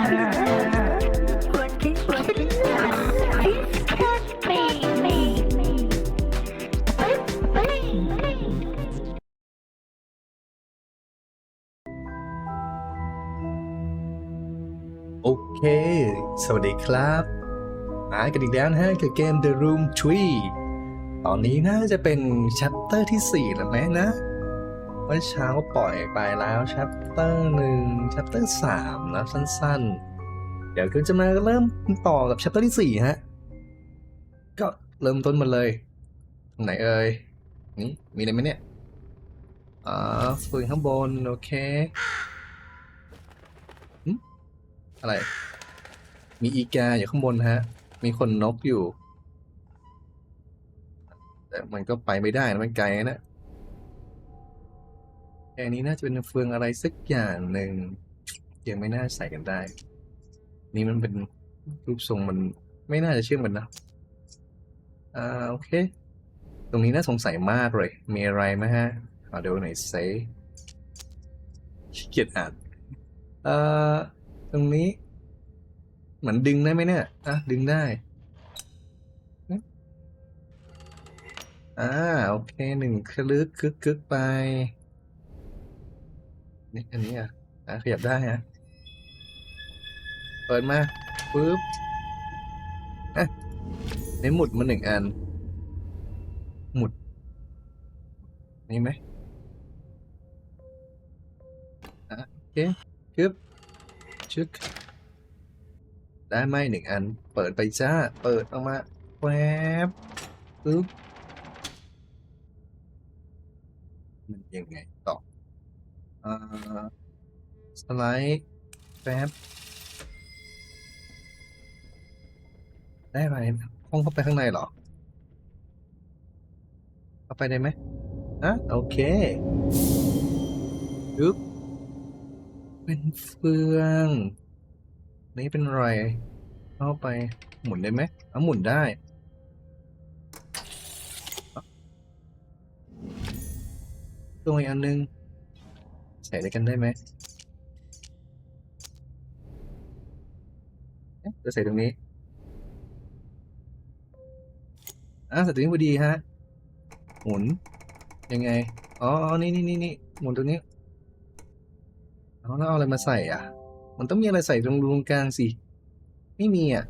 โอเค สวัสดีครับ มากันอีกแล้วนะฮะกับเกม The Room Tree ตอนนี้น่าจะเป็นชัปเตอร์ที่ 4 แล้วไหมนะ มื่อเช้าปล่อยไปแล้วชัปเตอร์หนึ่งชัปเตอร์สามนะสั้นๆ เดี๋ยวก็จะมาเริ่มต่อกับชัปเตอร์ที่4ฮะ ก็เริ่มต้นมาเลยตรงไหนเอ่ย นี่มีอะไรไหมเนี่ยอ่าฟืนข้างบน โอเคอะไร มีอีกาอยู่ข้างบนฮะ มีคนนกอยู่ แต่มันก็ไปไม่ได้นะมันไกลนะ แค่นี้น่าจะเป็นเฟืองอะไรสักอย่างหนึ่งยังไม่น่าใส่กันได้ นี่มันเป็นรูปทรงมันไม่น่าจะเชื่อมกันนะ อ่าโอเค ตรงนี้น่าสงสัยมากเลย มีอะไรไหมฮะขอเดูหน่อยเซขี้เกียจอ่านเอ่อตรงนี้ เหมือนดึงได้ไหมเนี่ยอะดึงได้อ่าโอเคหนึ่งคลึกคึกคึกไป นี่อันนี้อะอะขยับได้ฮะเปิดมาปึ๊บอะได้หมุดมาหนึ่งอัน หมุด นี่ไหมอะโอเคคึบชึกได้ไหมหนึ่งอัน เปิดไปจ้า เปิดออกมาแวบปึ๊บมันยังไง สไลด์แป๊บได้อะไรห้องเข้าไปข้างในเหรอเข้าไปได้ไหมอะโอเคปึ๊บเป็นเฟือง นี่เป็นอะไร เข้าไปหมุนได้ไหมเอาหมุนได้ตัวอีกอันนึง ใส่ด้วยกันได้ไหมเอ๊ะจะใส่ตรงนี้อะใส่ตรงนี้พอดีฮะ หมุน ยังไง อ๋อ นี่นี่นี่นี่หมุนตรงนี้เอาแล้วเอาอะไรมาใส่อะ มันต้องมีอะไรใส่ตรงรงกลางสิ ไม่มีอะ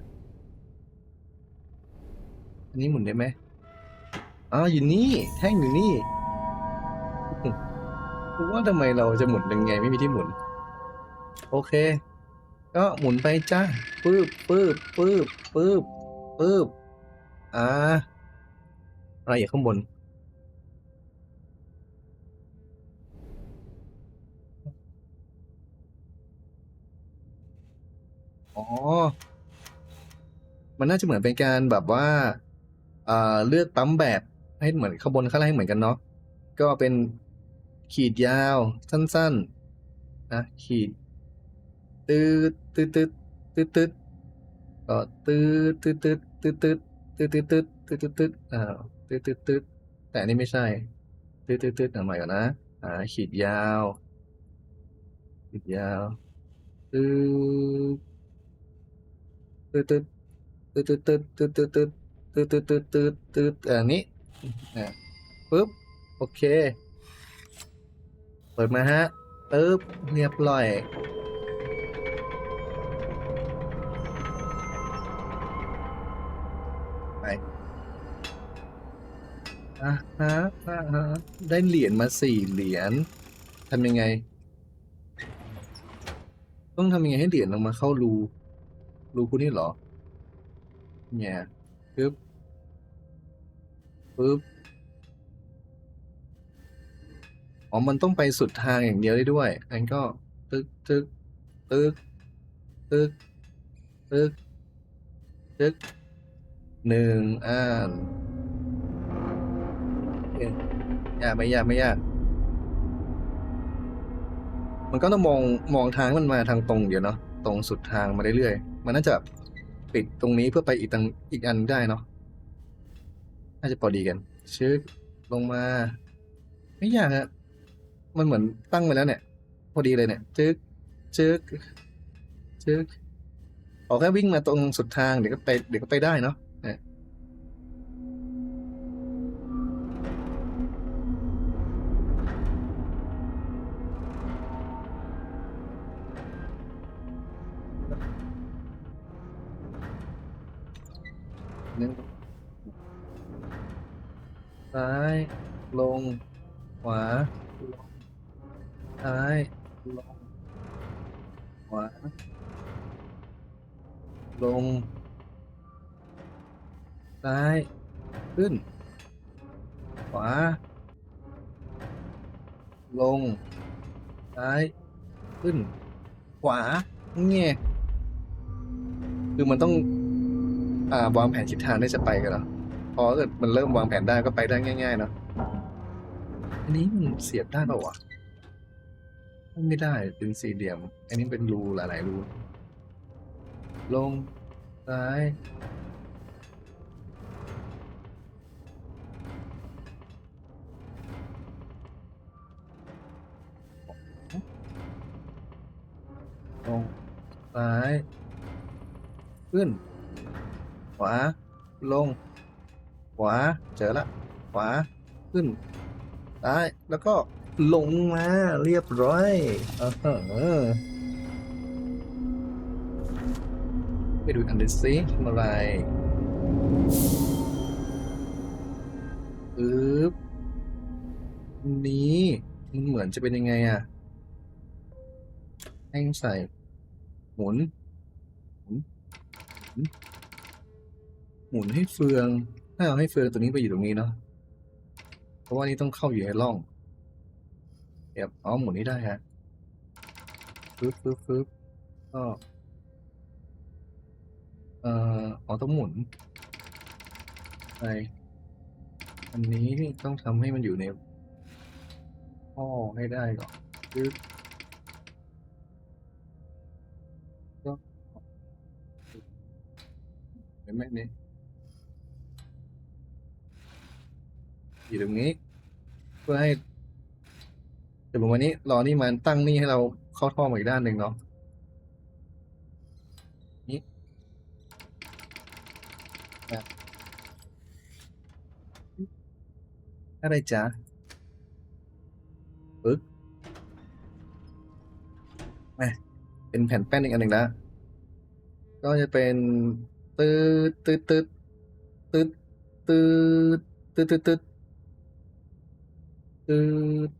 อันนี้หมุนได้ไหมอ๋ออยู่นี่ แท่งอยู่นี่ กูว่าทำไมเราจะหมุนยังไงไม่มีที่หมุน โอเค ก็หมุนไปจ้าปื๊บปื๊บปื๊บปื๊บปื๊บอ่าอะไรอยู่ข้างบนอ๋อ มันน่าจะเหมือนเป็นการแบบว่าเอ่อเลือกปั๊มแบบให้เหมือนข้างบนข้างล่างให้เหมือนกันเนาะ ก็เป็น ขีดยาว สั้นๆ นะ ขีดตืดตืดตืดตืดตืดก็ตืดตืดตืดตืดตืดตืดตืดตืดตืดตืดอ่าตืดตืดตืดแต่นนี้ไม่ใช่ตืดตืดตืดเอาใหม่ก่อนนะอ่าขีดยาว ขีดยาวตืดตืดตืดตืดตืดตืดตืดตืดตืดตืดตืดตืดตืดอ่านี้อ่าปึ๊บโอเค เปิดมาฮะปึ๊บเรียบร้อยไปอะฮะอะฮะได้เหรียญมาสี่เหรียญทำยังไง ต้องทำยังไงให้เหรียญลงมาเข้ารูรูพวกนี้เหรอ เนี่ยปึ๊บปึ๊บ อ๋อ มันต้องไปสุดทางอย่างเดียวได้ด้วยอันก็ ตึกตึกตึกตึกตึกตึกหนึ่งอ่านยากไม่ยากไม่ยาก มันก็ต้องมองมองทางมันมาทางตรงเดี๋ยวเนาะ ตรงสุดทางมาเรื่อยๆ มันน่าจะปิดตรงนี้เพื่อไปอีกตังอีกอันได้เนาะ น่าจะพอดีกัน ชึกลงมา ไม่ยากฮะ มันเหมือนตั้งไว้แล้วเนี่ย พอดีเลยเนี่ยจึ๊กจึ๊กจึ๊กขอแค่วิ่งมาตรงสุดทางเดี๋ยวก็ไปเดี๋ยวก็ไปได้เนาะเนี่ยหนึ่งซ้าย ลง ขวาลง ซ้ายลงขวาลง ซ้าย ขึ้น ขวา ลง ซ้าย ขึ้น ขวาเงี้ยคือมันต้อง อ่าวางแผนทิศทางได้จะไปกันเหรอพอเกิดมันเริ่มวางแผนได้ก็ไปได้ง่ายๆเนาะอันนี้มันเสียบได้เปล่าวะ ไม่ได้เป็นสี่เหลี่ยม อันนี้เป็นรูหลายๆรู ลง ซ้าย ลง ซ้าย ขึ้น ขวา ลง ขวา เจอละ ขวา ขึ้น ซ้าย แล้วก็ ลงมาเรียบร้อยเออเอไปดูอันดอร์ซิทำอะไรปึ๊บนี้มันเหมือนจะเป็นยังไงอะแห้งใส่หมุนหมุนหมุน หมุนให้เฟืองถ้าเอาให้เฟืองตัวนี้ไปอยู่ตรงนี้เนาะเพราะว่านี่ต้องเข้าอยู่ในร่อง เดี๋ยวอ๋อหมุนนี้ได้ฮะปึ๊บปึ๊บปึ๊บก็เอ่ออ๋อต้องหมุนไปอันนี้นี่ต้องทำให้มันอยู่ในท่อให้ได้ก่อนปึ๊บก็เห็นไหมนี่อยู่ตรงนี้เพื่อให้ เดี๋ยวผมวันนี้รอนี่มันตั้งนี่ให้เราเข้าท่อมาอีกด้านหนึ่งเนาะนี่อะไรจ๊ะปึ๊กม่เป็นแผ่นแป้นอีกอันหนึ่งแล้วก็จะเป็นตืดตืดตืดตืดตืดตืดตืดตืดตืด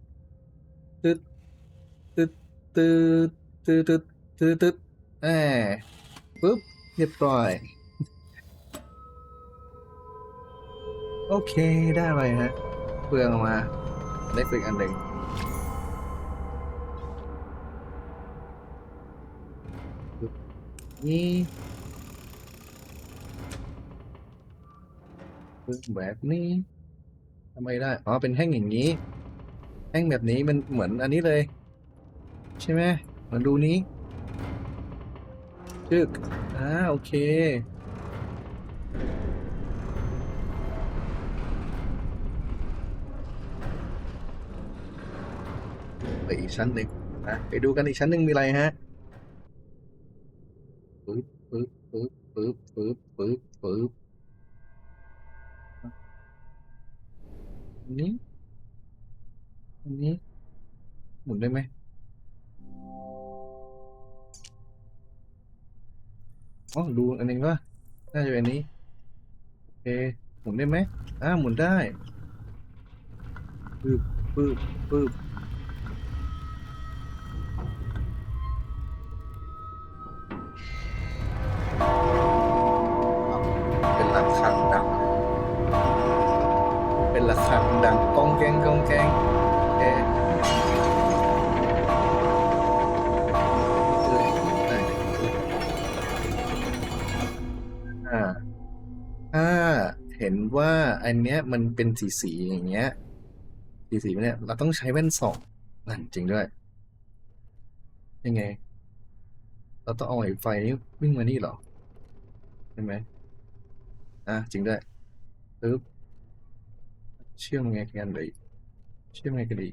ตึ๊ดตึ๊ดตึ๊ดตึ๊ดตึ๊ดตึ๊ดอ่าปุ๊บเรียบร้อย โอเคได้ไปฮะเปลืองออกมาได้ฝึกอันหนึ่งนี่ปึ๊บแบบนี้ทำไมได้ อ๋อ เป็นแท่งอย่างนี้ แท่งแบบนี้มันเหมือนอันนี้เลย ใช่ไหมมือนรูนี้จึกอ่าโอเค ไปอีกชั้นหนึ่งนะไปดูกันอีกชั้นหนึ่งมีอะไรฮะปึ๊บปึ๊บปึ๊บปึ๊บปึ๊บปึ๊บปึ๊บอันนี้อันนี้หมุนได้ไหม อ๋อดูอันนึงว่าน่าจะเป็นอันนี้โอเคหมุนได้ไหมอ่าหมุนได้ปึ๊บปึ๊บปึ๊บเป็นระฆังดัง เป็นระฆังดังก้องแกงก้องแกงโอเค เห็นว่าอันเนี้ยมันเป็นสีสีอย่างเงี้ย สีสีเนี่ยเราต้องใช้แว่นส่องนั่นจริงด้วย ยังไง เราต้องเอาไอ้ไฟนี้วิ่งมานี่หรอใช่ไหมอะจริงด้วยปึ๊บเชื่อมไงกันเลยเชื่อมไงกันดี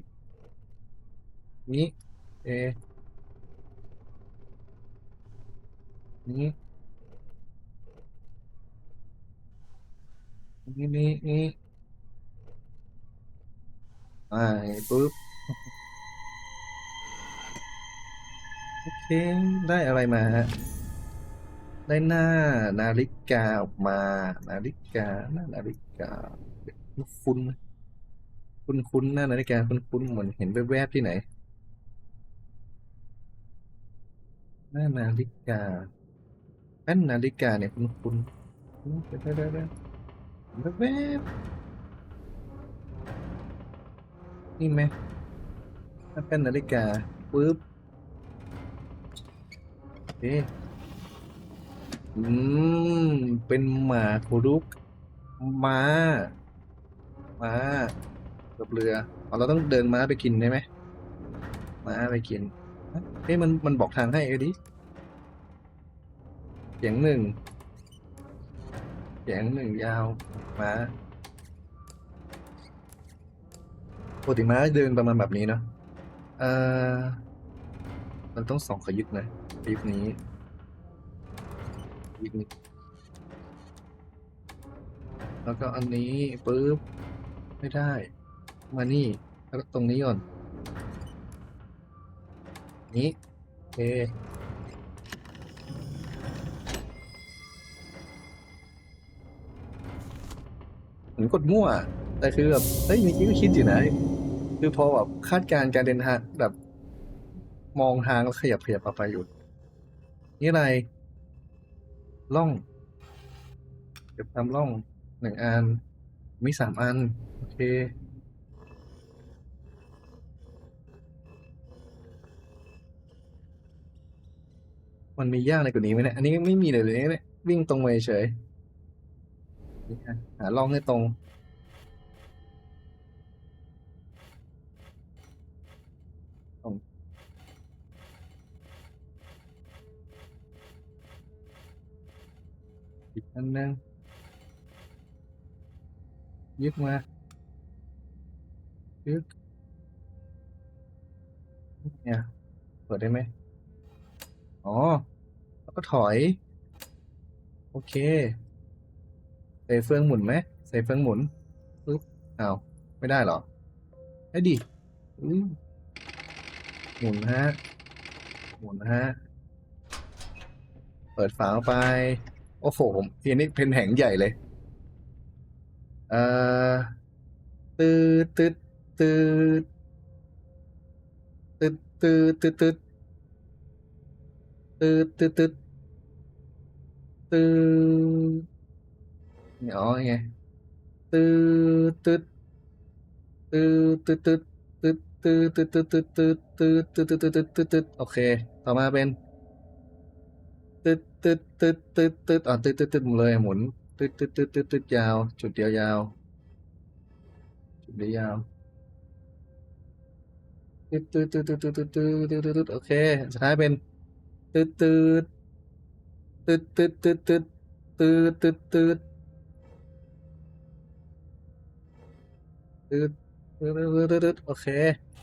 นี้เอนี้ นี่นี่นี่อ่าปึ๊บ โอเค ได้อะไรมาฮะ ได้หน้านาฬิกาออกมา นาฬิกาหน้านาฬิกาคุ้นคุ้นคุ้นๆหน้านาฬิกาคุ้นคุ้นๆเหมือนเห็นแวบๆที่ไหน หน้านาฬิกาแป้นนาฬิกาเนี่ยคุ้นคุ้นๆเดี๋ยวๆๆๆ แวบนี่ไหมถ้าเป็นนาฬิกาปึ๊บเอ๊อืม เป็นหมาคุรุกม้าม้ากับเรือเอาเราต้องเดินม้าไปกินได้ไหมม้าไปกินเอ๊ะมันมันบอกทางให้เอดิเสียงหนึ่ง เสียงหนึ่งยาวมาปกติม้าเดินประมาณแบบนี้เนาะเอ่อมันต้องสองขยึดนะคลิปนี้คลิปนี้ แล้วก็อันนี้ปึ๊บไม่ได้ มานี่ แล้วก็ตรงนี้ก่อน นี้โอเค กดมั่ว แต่คือแบบเฮ้ยนี่ก็คิดอยู่นะคือพอแบบคาดการณ์การเดินทางแบบ มองทางแล้วขยับขยับเอาไปอยู่นี่อะไรล่องเก็บตามล่องหนึ่งอันมีสามอัน โอเคมันมียากอะไรกว่านี้ไหมเนี่ย อันนี้ไม่มีเลยเลยเนี่ย วิ่งตรงไปเฉย หาล่องให้ตรง อีกอันนึงยึดมายึดเนี่ยเปิดได้ไหมอ๋อ แล้วก็ถอย โอเค ใส่เฟืองหมุนไหมใส่เฟืองหมุนปึ๊บอ้าวไม่ได้หรอได้ดิหมุนฮะหมุนฮะเปิดฝาไป โอ้โหผมทีนี้เป็นแหงใหญ่เลย เอ่อตืดตืดตืดตืดตืดตืดตืดตืดตืดตืดตืด อ๋อไงตืดตืดตืดตืดตืดตืดตืดตืดตืดตืดตืดตืดตืดตืดตืดตืดตืดโอเค ต่อมาเป็นตึ๊ดตึ๊ดตึ๊ดตึ๊ดตึ๊ดอะตึ๊ดตึ๊ดตึ๊ดเลยหมุนตึ๊ดตึ๊ดตึ๊ดตึ๊ดตึ๊ดยาว จุดเดียวยาว จุดเดียวยาวตึ๊ดตึ๊ดตึ๊ดตึ๊ดตึ๊ดตึ๊ดตึ๊ดตึ๊ดตึ๊ดโอเคสุดท้ายเป็นตึ๊ดตึ๊ดตึ๊ดตึ๊ดตึ๊ดตึ๊ดตึ๊ดตึ๊ดตึ๊ด ตึ๊ดตึ๊ดตึ๊ดตึ๊ดตึ๊ดโอเค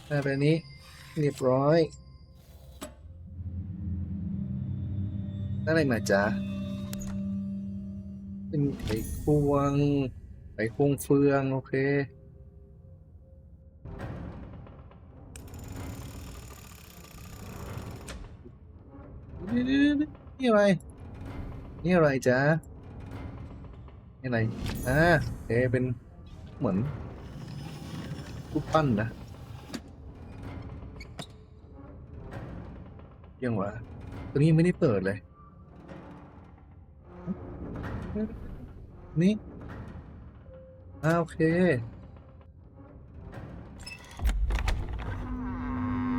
ได้แบบนี้ เรียบร้อยได้อะไรมาจ๊ะเป็นไขควงไขควงเฟือง โอเคนี่นี่นี่นี่อะไร นี่อะไรจ๊ะนี่อะไร อ่าโอเคเป็นเหมือน รูปปั้นนะยังวะตัวนี้ยังไม่ได้เปิดเลย นี่อ่าโอเค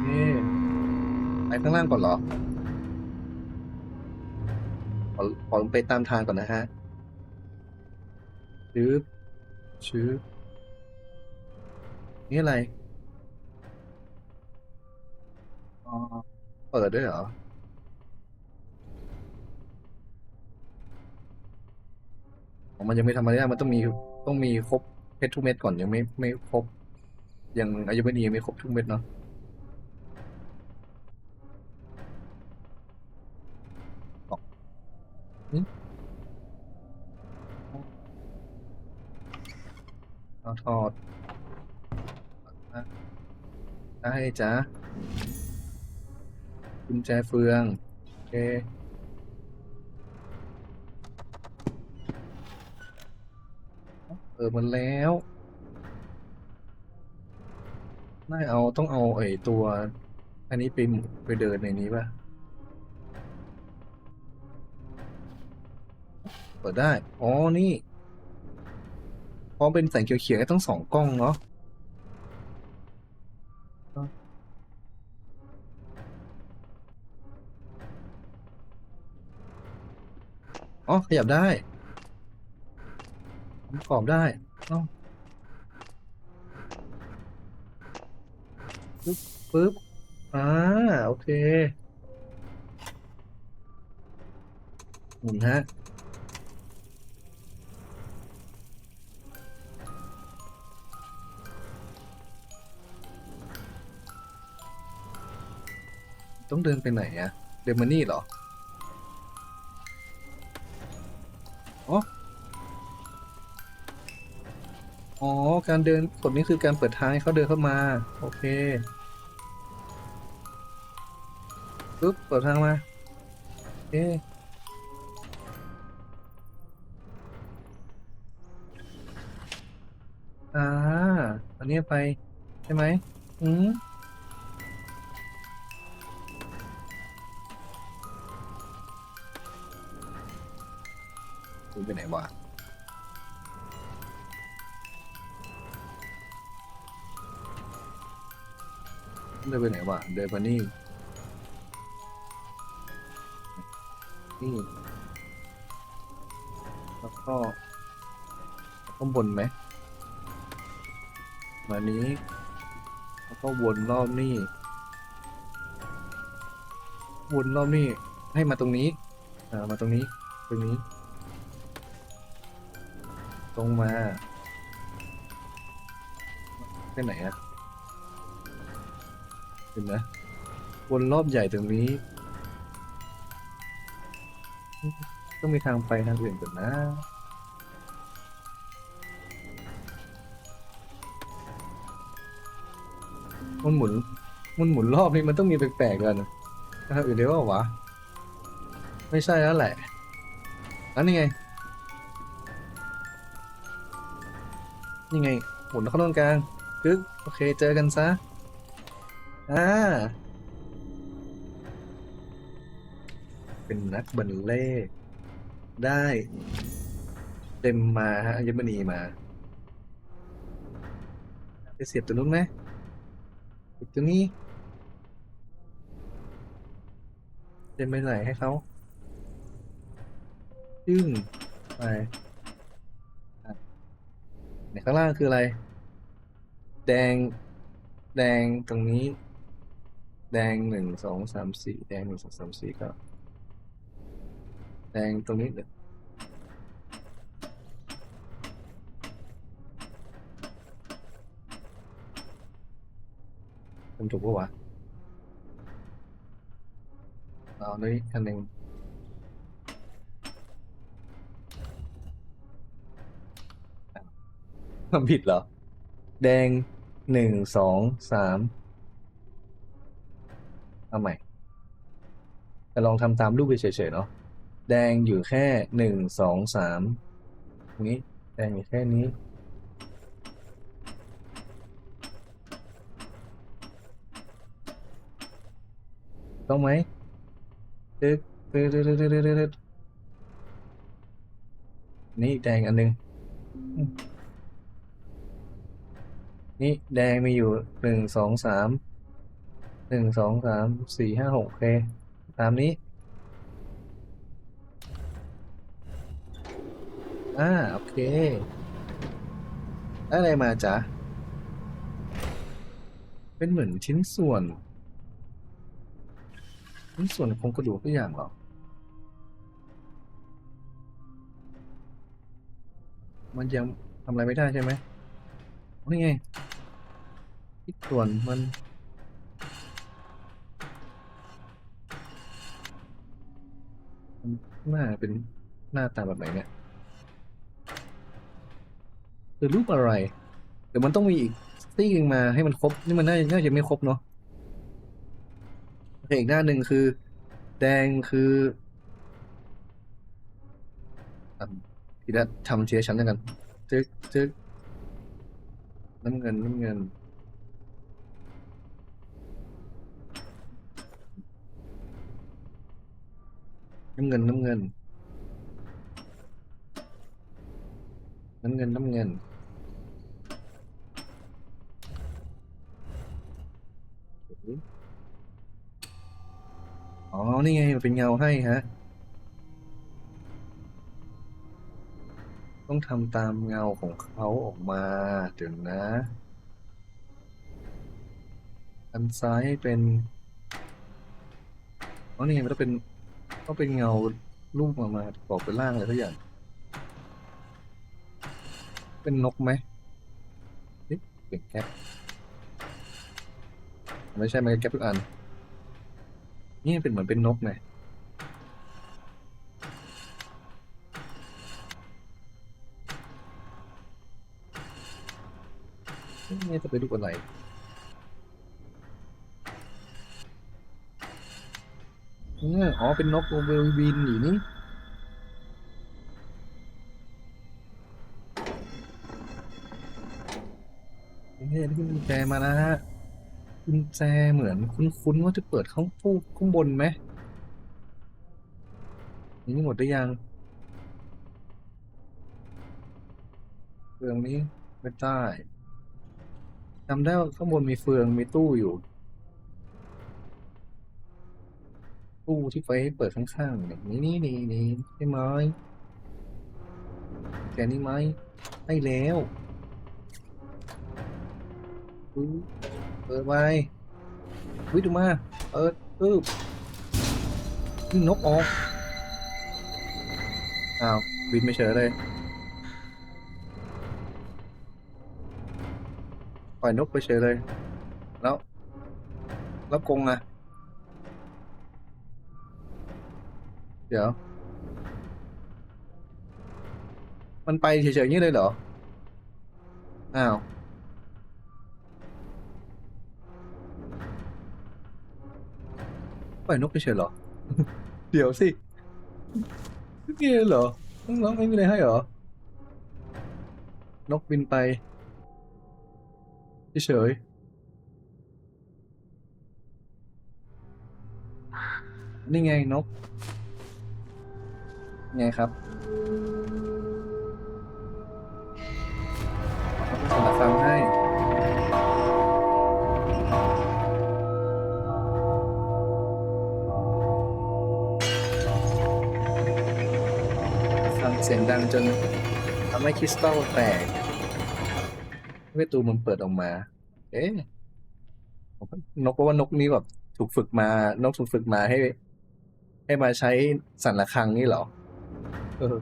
นี่ไปข้างล่างก่อนเหรอ ขอขอไปตามทางก่อนนะฮะชื้อชื้อ นี่อะไร อ๋อ เปิดด้วยเหรอ มันยังไม่ทำอะไรได้มันต้องมีต้องมีครบเพชรทุกเม็ดก่อนยังไม่ไม่ครบ ยังอายุไม่ดียังไม่ครบทุกเม็ดเนาะอ๋อหึเอาถอด ได้จ้ะกุญแจเฟืองโอเคเออมันแล้วน่าเอาต้องเอาไอ้ตัว อันนี้ไปไปเดินในนี้ป่ะ เปิดได้ อ๋อ นี่พราะเป็นแสงเขียวๆก็ต้องสองกล้องเนาะ อ๋อขยับได้ประกอบได้เอ้าปึ๊บปึ๊บอ่าโอเคหมุนฮะต้องเดินไปไหนอะเดินมานี่เหรอ อ๋อ การเดินกดนี้คือการเปิดทางให้เขาเดินเข้ามา โอเคปึ๊บเปิดทางมาโอเคอ่า อันนี้ไป ใช่ไหม อืมไปไหนวะ เดินไปไหนวะเดินมานี่นี่แล้วก็ข้างบนไหมมานี้ แล้วก็วนรอบนี่วนรอบนี่ให้มาตรงนี้อ่ามาตรงนี้ตรงนี้ ตรงมาไปไหนอะ เห็นไหมวนรอบใหญ่ตรงนี้ ต้องมีทางไปทางอื่นก่อนนะมันหมุนมันหมุนรอบนี้มันต้องมีแปลกๆกันทางอื่นเดียวว่าวะไม่ใช่แล้วแหละอันนี้ไง นี่ไง หมุนเข้าตรงกลางกึ๊กโอเค เจอกันซะ อ่า เป็นนักบัลเล่ได้เต็มมาฮะอัญมณีมาไปเสียบตัวนู้นไหมตัวนี้เต็มไปไหนให้เขายึ่งไปในข้างล่างคืออะไร แดง แดงตรงนี้ แดงหนึ่งสองสามสี่แดงหนึ่งสองสามสี่ก็แดงตรงนี้เดี๋ยวทำถูกปะวะเอาด้วยอันหนึ่งทำผิดเหรอ แดงหนึ่งสองสาม เอาใหม่แต่ลองทำตามรูปไปเฉยๆเนาะแดงอยู่แค่หนึ่งสองสามนี้แดงอยู่แค่นี้ ต้องไหมตึ๊ดตึ๊ดตึ๊ดตึ๊ดตึ๊ดตึ๊ดนี่แดงอันหนึ่งนี่แดงมีอยู่หนึ่งสองสาม หนึ่งสองสามสี่ห้าหกเค ตามนี้ อ่า โอเคได้อะไรมาจ๊ะ เป็นเหมือนชิ้นส่วน ชิ้นส่วนโครงกระดูกทุกอย่างหรอ มันยังทำอะไรไม่ได้ใช่ไหมนี่ไงชิ้นส่วนมัน มัน หน้าเป็นหน้าตาแบบไหนเนี่ยคือรูปอะไร เดี๋ยวมันต้องมีอีกซี่หนึ่งมาให้มันครบ นี่มันน่าน่าจะไม่ครบเนาะโอเคอีกหน้าหนึ่งคือ แดงคือทีละทำเชียร์ชั้นแล้วกันจึ๊กจึ๊กน้ำเงินน้ำเงิน น้ำเงินน้ำเงิน น้ำเงินน้ำเงิน อ๋อ นี่ไงมันเป็นเงาให้ฮะ ต้องทำตามเงาของเขาออกมาเดี๋ยวนะ อันซ้ายเป็น อ๋อ นี่ไงมันต้องเป็น ต้องเป็นเงารูปออกมาบอกเป็นร่างอะไรสักอย่าง เป็นนกไหมเอ๊ะเป็นแก๊ปไม่ใช่มันแก๊ปทุกอัน นี่เป็นเหมือนเป็นนกไงนี่จะไปดูอะไร อ๋อ เป็นนกเวลบินอยู่นี่เนี่ยที่กุญแจมานะฮะกุญแจเหมือนคุ้นๆว่าจะเปิดข้างตู้ข้างบนไหมนี่หมดได้ยังเฟืองนี้ไม่ได้จำได้ว่าข้างบนมีเฟืองมีตู้อยู่ ตู้ที่ไฟเปิดข้างๆเนี่ยนี่นี่นี่นี่ใช่ไหมแกนี่ไหมให้แล้วเปิดไว้วิดูมาเปิดปึ๊บนี่นกออกอ้าวบินไม่เฉยเลยปล่อยนกไปเฉยเลย แล้ว แล้วกรงอะ เดี๋ยว มันไปเฉยๆอย่างนี้เลยเหรอ อ้าว ปล่อยนกเฉยเหรอ เดี๋ยวสิไม่มีเลยเหรอน้องไม่มีอะไรให้เหรอ นกบินไปเฉยๆนี่ไงนก ไงครับเอาไปฟังให้ ฟังเสียงดังจนทำให้คริสตัลแตกประตูมันเปิดออกมา เอ๊ะนกเพราะว่านกนี้แบบถูกฝึกมา นกถูกฝึกมาให้ ให้มาใช้สันระฆังนี่เหรอ เออ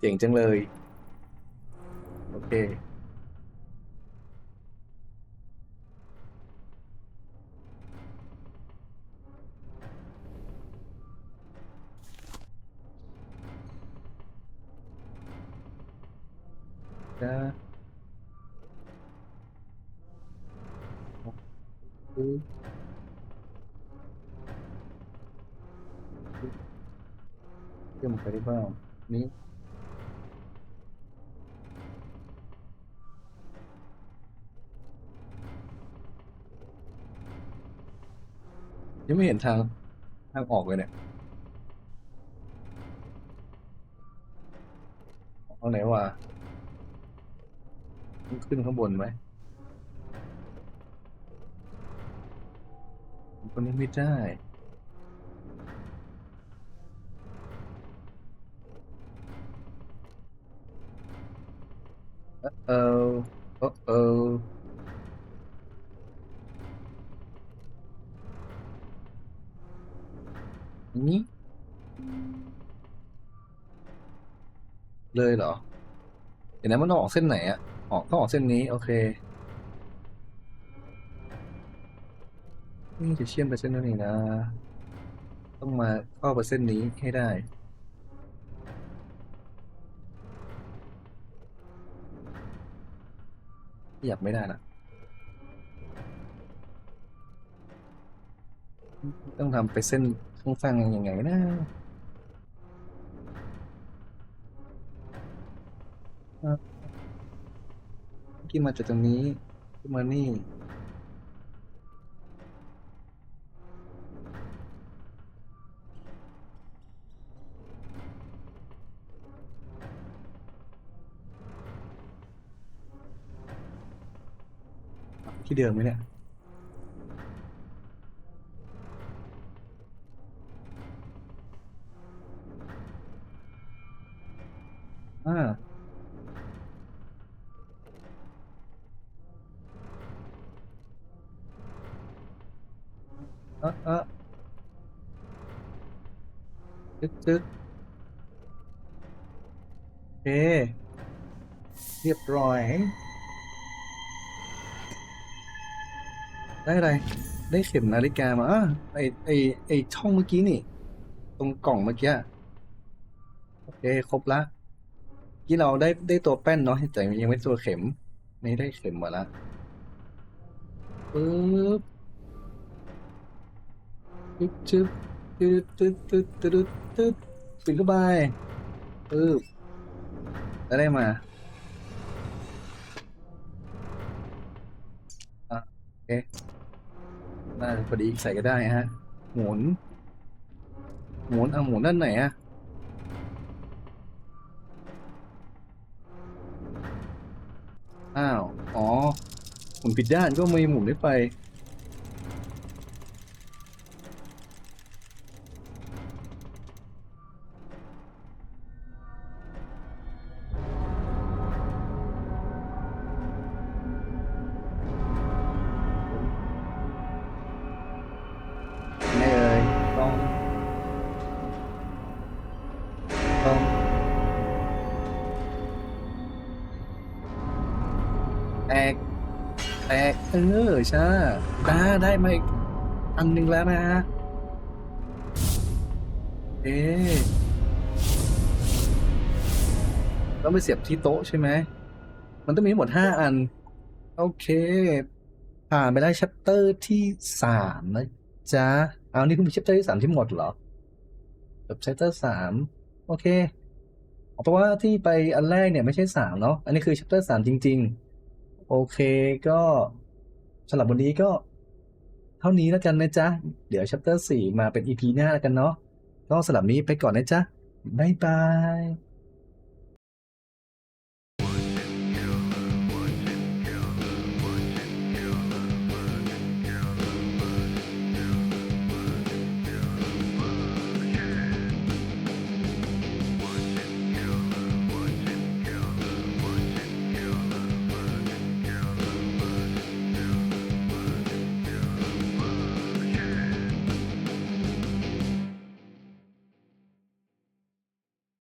เจ๋งจังเลย โอเคจะคือเชื่มไปได้บ้าง นี้ยังไม่เห็นทางทางออกเลยเนี่ยเอาไหนวะขึ้นข้างบนไหมคนนี้ไม่ได้ เออเออเออนี่เลยเหรอเดี๋ยวนะมันออกเส้นไหนอะออกก็ออกเส้นนี้ โอเค นี่จะเชื่อมไปเส้นนั้นนี่นะ ต้องมาเข้าไปเส้นนี้ให้ได้ ขยับไม่ได้นะต้องทำไปเส้นข้างฟังยังไงนะกี้มาจากตรงนี้ขึ้นมานี่ เดิมไหมเนี่ยอ่าอะอะตึ๊ดตึ๊ดโอเคเรียบร้อย ได้อะไร ได้เข็มนาฬิกามาอะไอไอไอช่องเมื่อกี้นี่ ตรงกล่องเมื่อกี้โอเคครบละที่เราได้ได้ตัวแป้นเนาะแต่ยังไม่ตัวเข็ม นี่ได้เข็มมาละปึ๊บปึ๊บชึบตึ๊ดตึ๊ดตึ๊ดตึ๊ดตึ๊ดปิดเข้าไปปึ๊บแล้วได้มาอะโอเค ได้พอดีใส่ก็ได้ฮะ หมุน หมุนเอาหมุนด้านไหนอะอ้าว อ๋อ หมุนผิดด้านก็ไม่หมุนได้ไป เออใช่ได้ได้มาอีกอันหนึ่งแล้วนะฮะ เอ๊ะต้องไปเสียบที่โต๊ะใช่ไหม มันต้องมีหมดห้าอัน โอเค ผ่านไปได้ชัปเตอร์ที่สามนะจ๊ะ เอานี่คุณมีชัปเตอร์ที่สามที่หมดเหรอแบบชัปเตอร์สามโอเคเอาเพราะว่าที่ไปอันแรกเนี่ยไม่ใช่สามเนาะ อันนี้คือชัปเตอร์สามจริง ๆ โอเคก็ สำหรับวันนี้ก็เท่านี้แล้วกันนะจ๊ะ เดี๋ยวชัปเตอร์สี่มาเป็นอีพีหน้าแล้วกันเนาะก็สำหรับนี้ไปก่อนนะจ๊ะ บ๊ายบาย